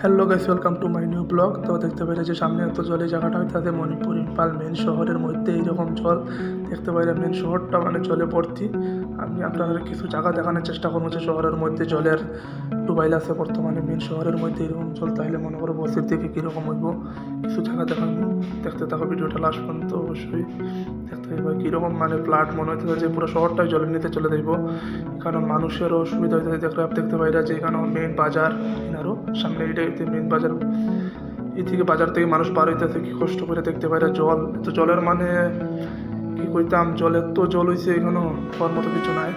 Hello guys welcome to my new blog তো দেখতে পেরেছি সামনে এত জলের জায়গাটা তাদের মণিপুর ইম্পাল মেন শহরের মধ্যে এইরকম জল দেখতে পাই মেন শহরটা মানে জলে ভর্তি। আমি আপনাদের কিছু জায়গা দেখানোর চেষ্টা করব যে শহরের মধ্যে জলের ডুবাইল আছে বর্তমানে। মেন শহরের মধ্যে এরকম জল, তাহলে মনে করো বসির দিকে কীরকম হইব? কিছু জায়গা দেখানো, দেখতে থাকো ভিডিওটা লাস্ট পর্যন্ত অবশ্যই। দেখতে পাইব কীরকম মানে ফ্লাড মনে হইতেছে যে পুরো শহরটাই জলের নিতে চলে যাইব। কারণ মানুষেরও অসুবিধা হইতেছে, দেখতে দেখতে পাই যে এখানে মেন বাজার এনারও সামনে এটাই মেন বাজার। এই থেকে বাজার থেকে মানুষ পার হইতেছে, কি কষ্ট করে দেখতে পাই জল। তো জলের মানে কি কইতাম জলের তো জল হইছে এখানেও হওয়ার মতো কিছু নাই।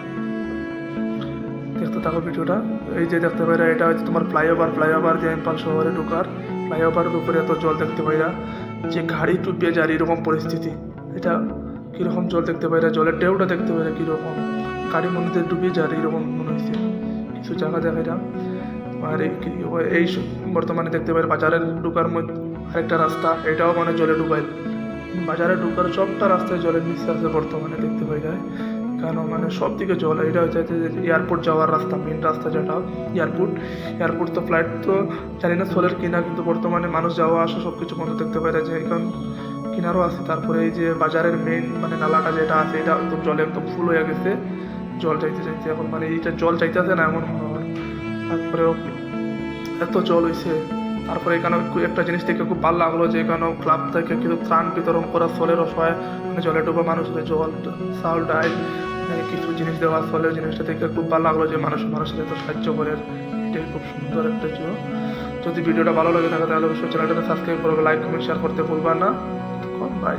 দেখতে থাকো ভিডিওটা। এই যে দেখতে পাইরা, এটা হচ্ছে তোমার ফ্লাইওভার। ফ্লাইওভার যে ইম্পাল শহরে ঢোকার, ফ্লাইওভারের উপরে এত জল দেখতে পাইরা, যে গাড়ি টুপিয়ে যায় এরকম পরিস্থিতি। এটা কীরকম জল দেখতে পাইরা, জলের ঢেউটা দেখতে পাইরা কীরকম? গাড়ি মনে ডুবিয়ে যায় এরকম মনে হয়েছে কিছু জায়গা দেখাইলাম আর এই বর্তমানে দেখতে পাই বাজারের ঢুকার মধ্যে আরেকটা রাস্তা, এটাও মানে জলে ডুবাইল। বাজারে ঢুকার সবটা রাস্তায় জলের নিচে আছে বর্তমানে দেখতে পাই যায় কেন? মানে সব দিকে জল, এটা হচ্ছে যে এয়ারপোর্ট যাওয়ার রাস্তা মেন রাস্তা যেটা এয়ারপোর্ট এয়ারপোর্ট তো ফ্লাইট তো জানি না সোলের কিনা, কিন্তু বর্তমানে মানুষ যাওয়া, আসা সব কিছু বন্ধ দেখতে পাই যে এখন কিনারও আছে। তারপরে এই যে বাজারের মেন মানে নালাটা যেটা আছে, এটা একদম জলে একদম ফুল হয়ে গেছে। জল চাইতে চাইতে এখন মানে এইটা জল চাইতে চাইতেছে না এমন তারপরেও এত জল হয়েছে তারপরে এখানে একটা জিনিস থেকে খুব ভালো লাগল যে এখানেও ক্লাব থেকে কিন্তু ত্রাণ বিতরণ করা ফলের অসহায় মানে জলে ডোবা মানুষের জল সাল ডাল মানে কিছু জিনিস দেওয়া ফলের জিনিসটা থেকে খুব ভালো লাগল যে মানুষ মানুষের এত সাহায্য করে। এটাই খুব সুন্দর একটা জিও যদি ভিডিওটা ভালো লাগে থাকে তাহলে অবশ্যই চ্যানেলটাকে সাবস্ক্রাইব করবে লাইক কমেন্ট শেয়ার করতে ভুলবা না। বাই